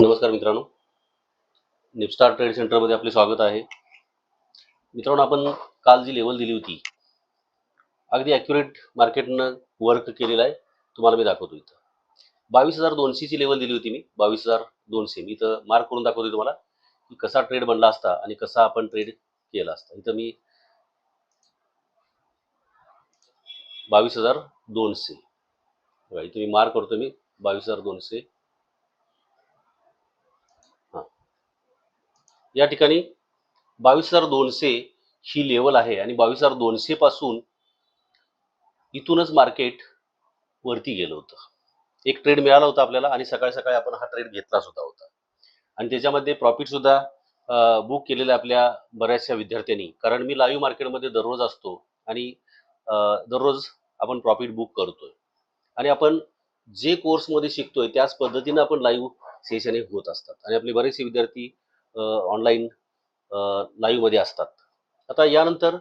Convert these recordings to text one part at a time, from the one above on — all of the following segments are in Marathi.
नमस्कार मित्रांनो. निपस्टार ट्रेड सेंटरमध्ये आपले स्वागत आहे. मित्रांनो आपण काल जी लेवल दिली होती अगदी ॲक्युरेट मार्केटनं वर्क केलेलं आहे तुम्हाला मी दाखवतो इथं. बावीस हजार दोनशेची लेवल दिली होती मी. बावीस हजार दोनशे. मी इथं मार्क करून दाखवतो तुम्हाला की कसा ट्रेड बनला असता आणि कसा आपण ट्रेड केला असता. इथं मी बावीस हजार दोनशे. बघा, इथं मी मार्क करतो मी बावीस हजार दोनशे. या ठिकाणी बावीस हजार दोनशे ही लेवल आहे आणि बावीस हजार दोनशे पासून इथूनच मार्केट वरती गेलं होतं. एक ट्रेड मिळाला होता आपल्याला आणि सकाळी सकाळी आपण हा ट्रेड घेतला सुद्धा होता. आणि त्याच्यामध्ये प्रॉफिट सुद्धा बुक केलेलं आपल्या बऱ्याचशा विद्यार्थ्यांनी. कारण मी लाईव्ह मार्केटमध्ये दररोज असतो आणि दररोज आपण प्रॉफिट बुक करतोय. आणि आपण जे कोर्समध्ये शिकतोय त्याच पद्धतीनं आपण लाईव्ह सेशन हे होत असतात. आणि आपले बरेचसे विद्यार्थी ऑनलाईन लाईव्हमध्ये असतात. आता यानंतर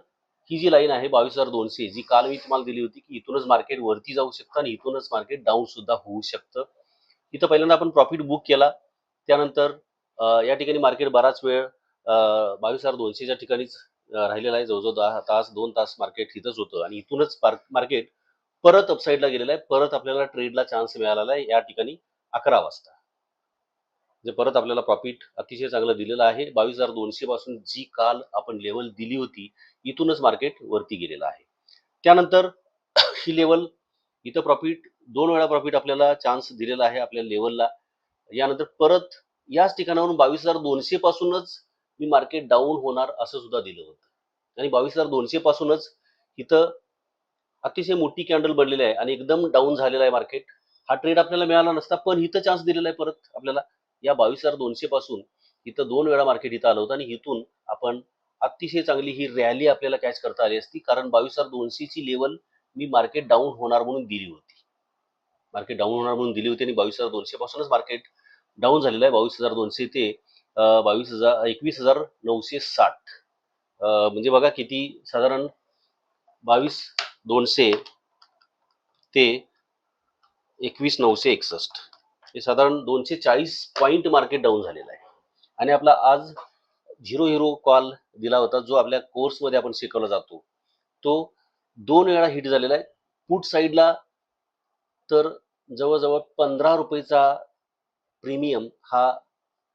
ही जी लाईन आहे बावीस हजार दोनशे जी काल मी तुम्हाला दिली होती की इथूनच मार्केट वरती जाऊ शकतं आणि इथूनच मार्केट डाऊन सुद्धा होऊ शकतं. इथं पहिल्यांदा आपण प्रॉफिट बुक केला. त्यानंतर या ठिकाणी मार्केट बराच वेळ बावीस हजार दोनशेच्या ठिकाणीच राहिलेला आहे. जवळजवळ दहा तास दोन तास मार्केट इथंच होतं आणि इथूनच मार्केट परत अपसाईडला गेलेलं आहे. परत आपल्याला ट्रेडला चान्स मिळालेला आहे. या ठिकाणी अकरा वाजता. जे परत आपल्याला प्रॉफिट अतिशय चांगलं दिलेलं आहे. बावीस हजार दोनशे पासून जी काल आपण लेवल दिली होती इथूनच मार्केट वरती गेलेलं आहे. त्यानंतर ही लेवल इथं प्रॉफिट दोन वेळा प्रॉफिट आपल्याला चान्स दिलेला आहे आपल्या लेवलला यानंतर परत याच ठिकाणावरून बावीस हजार दोनशे पासूनच मी मार्केट डाऊन होणार असं सुद्धा दिलं होतं. आणि बावीस हजार दोनशे पासूनच इथं अतिशय मोठी कॅन्डल बनलेली आहे आणि एकदम डाऊन झालेला आहे मार्केट हा ट्रेड आपल्याला मिळाला नसता पण इथं चान्स दिलेला आहे परत आपल्याला. या बावीस हजार दोनशे पासून इथं दोन वेळा मार्केट इथं आलं होतं आणि इथून आपण अतिशय चांगली ही रॅली आपल्याला कॅच करता आली असती. कारण बावीस हजार दोनशेची लेवल मी मार्केट डाऊन होणार म्हणून दिली होती. मार्केट डाऊन होणार म्हणून दिली होती आणि बावीस हजार दोनशे पासूनच मार्केट डाऊन झालेलं आहे. बावीस हजार दोनशे ते बावीस हजार एकवीस हजार नऊशे साठ. म्हणजे बघा किती साधारण बावीस दोनशे ते एकवीस नऊशे एकसष्ट. हे साधारण दोनशे चाळीस पॉईंट मार्केट डाऊन झालेलं आहे. आणि आपला आज झिरो हिरो कॉल दिला होता जो आपल्या कोर्समध्ये आपण शिकवला जातो. तो दोन वेळा हिट झालेला आहे. पुट साईडला तर जवळजवळ पंधरा रुपयेचा प्रीमियम हा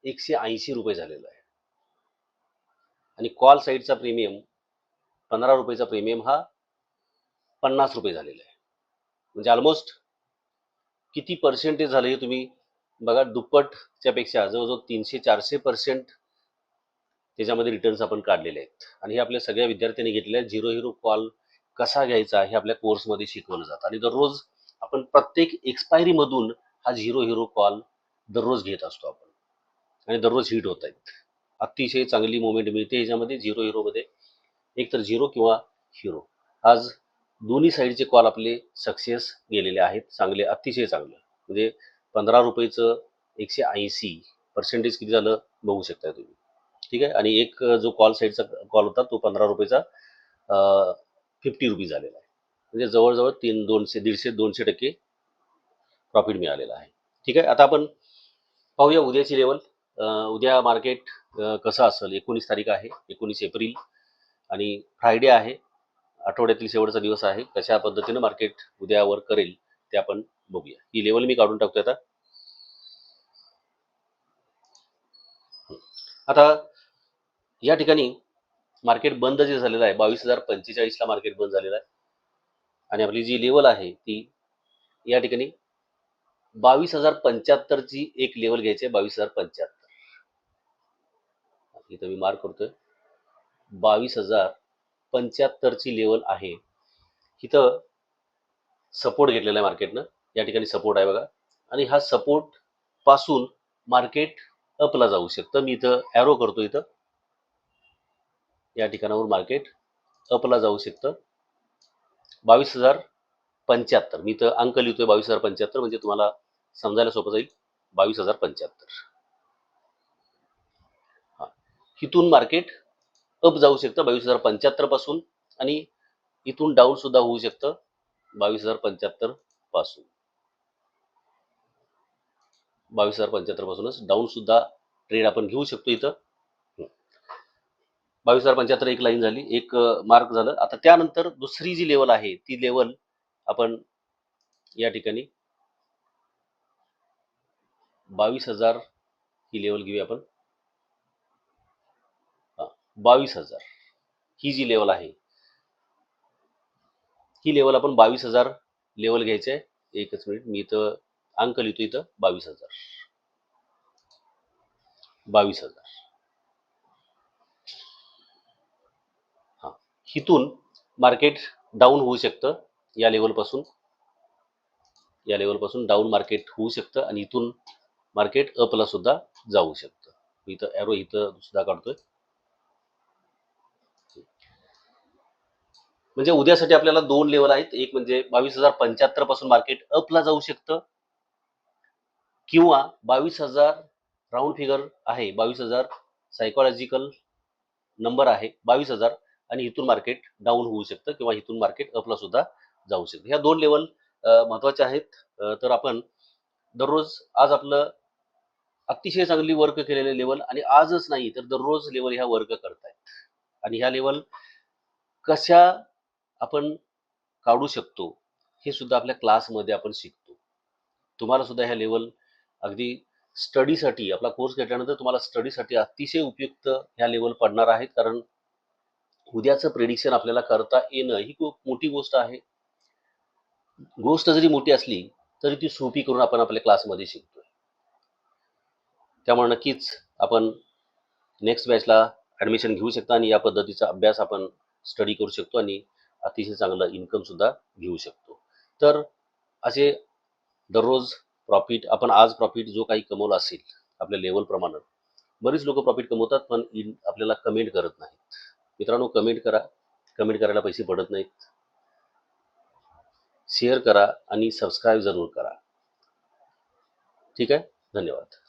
एकशे ऐंशी रुपये झालेला आहे. आणि कॉल साईडचा प्रीमियम पंधरा रुपयेचा प्रीमियम हा पन्नास रुपये झालेला आहे. म्हणजे ऑलमोस्ट किती पर्सेंटेज झाले हे तुम्ही बघा दुप्पटच्या पेक्षा जवळजवळ तीनशे चारशे पर्सेंट त्याच्यामध्ये रिटर्न्स आपण काढलेले आहेत. आणि हे आपल्या सगळ्या विद्यार्थ्यांनी घेतलेले आहेत. झिरो हिरो कॉल कसा घ्यायचा हे आपल्या कोर्समध्ये शिकवलं जातं. आणि दररोज आपण प्रत्येक एक्सपायरी मधून हा झिरो हिरो कॉल दररोज घेत असतो आपण. आणि दररोज हिट होत आहेत. अतिशय चांगली मुवमेंट मिळते ह्याच्यामध्ये. झिरो हिरोमध्ये एक तर झिरो किंवा हिरो आज दोन्ही साईडचे कॉल आपले सक्सेस गेलेले आहेत. चांगले अतिशय चांगलं. म्हणजे पंधरा रुपयेचं एकशे ऐंशी पर्सेंटेज किती झालं बघू शकता तुम्ही. ठीक आहे? आणि एक जो कॉल साईडचा कॉल होता तो पंधरा रुपयेचा फिफ्टी रुपीज झालेला आहे. म्हणजे जवळजवळ तीन दोनशे दीडशे दोनशे टक्के प्रॉफिट मिळालेला आहे. ठीक आहे? आता आपण पाहूया उद्याची लेवल उद्या मार्केट कसं असेल? एकोणीस तारीख आहे एकोणीस एप्रिल. आणि फ्रायडे आहे आठवड्यातील शेवटचा दिवस आहे. कशा पद्धतीनं मार्केट उद्यावर करेल ते आपण बघूया. ही लेवल मी काढून टाकतो आता. आता या ठिकाणी मार्केट बंद जे झालेलं आहे बावीस हजार पंचेचाळीसला मार्केट बंद झालेलं आहे. आणि आपली जी लेवल आहे ती या ठिकाणी बावीस हजार पंच्याहत्तरची एक लेवल घ्यायची आहे बावीस हजार पंच्याहत्तर. इथं मी मार्क करतोय. बावीस हजार पंच्याहत्तरची लेवल आहे. इथं सपोर्ट घेतलेला आहे मार्केटनं या ठिकाणी सपोर्ट आहे बघा. आणि हा सपोर्टपासून मार्केट अपला जाऊ शकतं. मी इथं ॲरो करतो इथं. या ठिकाणावर मार्केट अपला जाऊ शकतं. बावीस हजार पंच्याहत्तर. मी इथं अंक लिहितोय बावीस हजार पंच्याहत्तर. म्हणजे तुम्हाला समजायला सोपं जाईल. बावीस हजार पंच्याहत्तर. हा. इथून मार्केट अप जाऊ शकतं बावीस हजार पंच्याहत्तरपासून आणि इथून डाऊन सुद्धा होऊ शकतं बावीस हजार पंच्याहत्तरपासून. बावीस हजार पंच्याहत्तर पासूनच डाऊन सुद्धा ट्रेड आपण घेऊ शकतो इथं. बावीस हजार पंच्याहत्तर एक लाईन झाली एक मार्क झालं. आता त्यानंतर दुसरी जी लेवल आहे ती लेवल आपण या ठिकाणी बावीस हजार ही लेवल घेऊया आपण. बावीस हजार. ही जी लेवल आहे ही लेवल आपण बावीस हजार लेवल घ्यायचे आहे एकच मिनिट मी इथं अंक लिहितो इथं बावीस हजार. बावीस हजार. हा. हिथून मार्केट डाऊन होऊ शकतं या लेवलपासून या लेवलपासून डाऊन मार्केट होऊ शकतं आणि इथून मार्केट अपला सुद्धा जाऊ शकतं. मी इथं एरो इथं सुद्धा काढतोय. म्हणजे उद्यासाठी आपल्याला दोन लेवल आहेत. एक म्हणजे बावीस हजार पंच्याहत्तरपासून मार्केट अपला जाऊ शकतं. किंवा बावीस हजार राऊंड फिगर आहे. बावीस हजार सायकोलॉजिकल नंबर आहे. बावीस हजार आणि इथून मार्केट डाऊन होऊ शकतं किंवा इथून मार्केट अपला सुद्धा जाऊ शकतं. ह्या दोन लेवल महत्त्वाच्या आहेत. तर आपण दररोज आज आपलं अतिशय चांगली वर्क केलेले लेवल आणि आजच नाही तर दररोज लेवल ह्या वर्क करतायत. आणि ह्या लेवल कशा आपण काढू शकतो हे सुद्धा आपल्या क्लासमध्ये आपण शिकतो. तुम्हाला सुद्धा ह्या लेवल अगदी स्टडीसाठी आपला कोर्स घेतल्यानंतर तुम्हाला स्टडीसाठी अतिशय उपयुक्त ह्या लेवल पडणार आहेत. कारण उद्याचं प्रेडिक्शन आपल्याला करता येणं ही खूप मोठी गोष्ट आहे. गोष्ट जरी मोठी असली तरी ती सोपी करून आपण आपल्या क्लासमध्ये शिकतोय. त्यामुळे नक्कीच आपण नेक्स्ट बॅचला ॲडमिशन घेऊ शकता आणि या पद्धतीचा अभ्यास आपण स्टडी करू शकतो आणि अतिशय चांगलं इन्कम सुद्धा घेऊ शकतो. तर असे दररोज प्रॉफिट आपण आज प्रॉफिट जो काही कमवला असेल आपल्या लेवलप्रमाणे बरीच लोक प्रॉफिट कमवतात पण इन आपल्याला कमेंट करत नाहीत. मित्रांनो कमेंट करा. कमेंट करायला पैसे पडत नाहीत. शेअर करा आणि सबस्क्राईब जरूर करा. ठीक आहे? धन्यवाद.